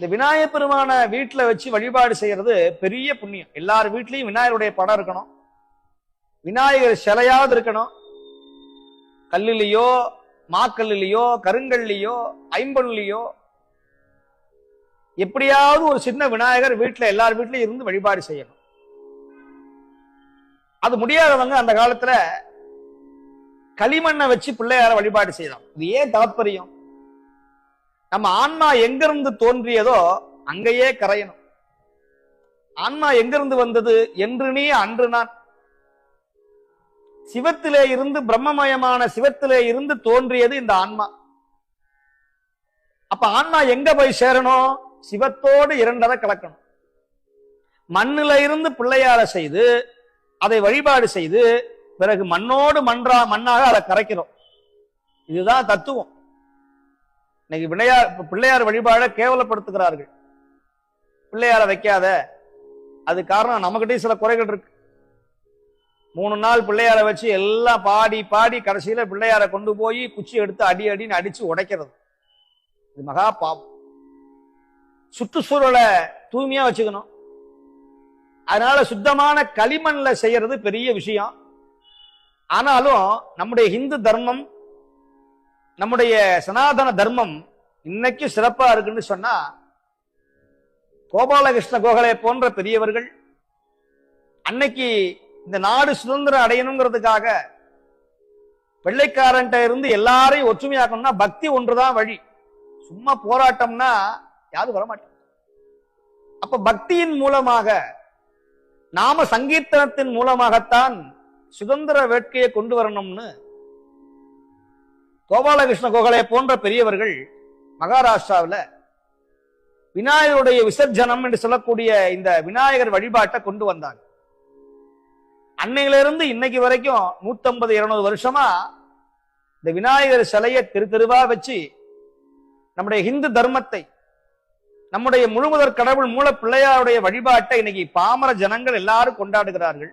இந்த விநாயகர் பெருமான வீட்டில் வச்சு வழிபாடு செய்யறது பெரிய புண்ணியம். எல்லார் வீட்லையும் விநாயகருடைய படம் இருக்கணும். விநாயகர் சிலையாவது இருக்கணும். கல்லுலேயோ மாக்கல்லுலையோ கருங்கல்லையோ ஐம்பொன்லையோ எப்படியாவது ஒரு சின்ன விநாயகர் வீட்டில் எல்லார் வீட்லையும் இருந்து வழிபாடு செய்யணும். அது முடியாதவங்க அந்த காலத்துல களிமண்ணை வச்சு பிள்ளையார வழிபாடு செய்யலாம். இது ஏன் தாற்பயம் நம்ம ஆன்மா எங்கிருந்து தோன்றியதோ அங்கேயே கரையணும். ஆன்மா எங்கிருந்து வந்தது? என்று நீ அன்று நான். சிவத்திலே இருந்து பிரம்மமயமான சிவத்திலே இருந்து தோன்றியது இந்த ஆன்மா. அப்ப ஆன்மா எங்க போய் சேரணும்? சிவத்தோடு இரண்டரை கலக்கணும். மண்ணில இருந்து பிள்ளையார செய்து அதை வழிபாடு செய்து பிறகு மண்ணோடு மன்றா மண்ணாக அதை கரைக்கிறோம் இதுதான் தத்துவம். இன்னைக்கு பிள்ளையார் பிள்ளையார் வழிபாட கேவலப்படுத்துகிறார்கள். பிள்ளையார வைக்காத. அது காரணம் நம்மகிட்டயும் சில குறைகள் இருக்கு. மூணு நாள் பிள்ளையார வச்சு எல்லாம் பாடி பாடி கடைசியில பிள்ளையார கொண்டு போய் குச்சி எடுத்து அடி அடின்னு அடிச்சு உடைக்கிறது. இது மகா பாவம். சுற்றுச்சூழலை தூய்மையா வச்சுக்கணும். அதனால சுத்தமான களிமண்ல செய்யறது பெரிய விஷயம். ஆனாலும் நம்முடைய இந்து தர்மம் நம்முடைய சனாதன தர்மம் இன்னைக்கு சிறப்பா இருக்குன்னு சொன்னா கோபாலகிருஷ்ண கோகலே போன்ற பெரியவர்கள் அன்னைக்கு இந்த நாடு சுதந்திரம் அடையணுங்கிறதுக்காக வெள்ளைக்காரன்ட்ட இருந்து எல்லாரையும் ஒற்றுமையாக்கணும்னா பக்தி ஒன்றுதான் வழி. சும்மா போராட்டம்னா யாரும் வரமாட்டாங்க. அப்ப பக்தியின் மூலமாக நாம சங்கீர்த்தனத்தின் மூலமாகத்தான் சுதந்திர வேட்கையை கொண்டு வரணும்னு கோபாலகிருஷ்ண கோகலே போன்ற பெரியவர்கள் மகாராஷ்டிராவில் விநாயகருடைய விசர்ஜனம் என்று சொல்லக்கூடிய இந்த விநாயகர் வழிபாட்டை கொண்டு வந்தாங்க. அன்னையிலிருந்து இன்னைக்கு வரைக்கும் நூத்தம்பது இருநூறு வருஷமா இந்த விநாயகர் சிலையை தெரு தெருவா வச்சு நம்முடைய இந்து தர்மத்தை நம்முடைய முழுமுதற் கடவுள் மூல பிள்ளையாருடைய வழிபாட்டை இன்னைக்கு பாமர ஜனங்கள் எல்லாரும் கொண்டாடுகிறார்கள்.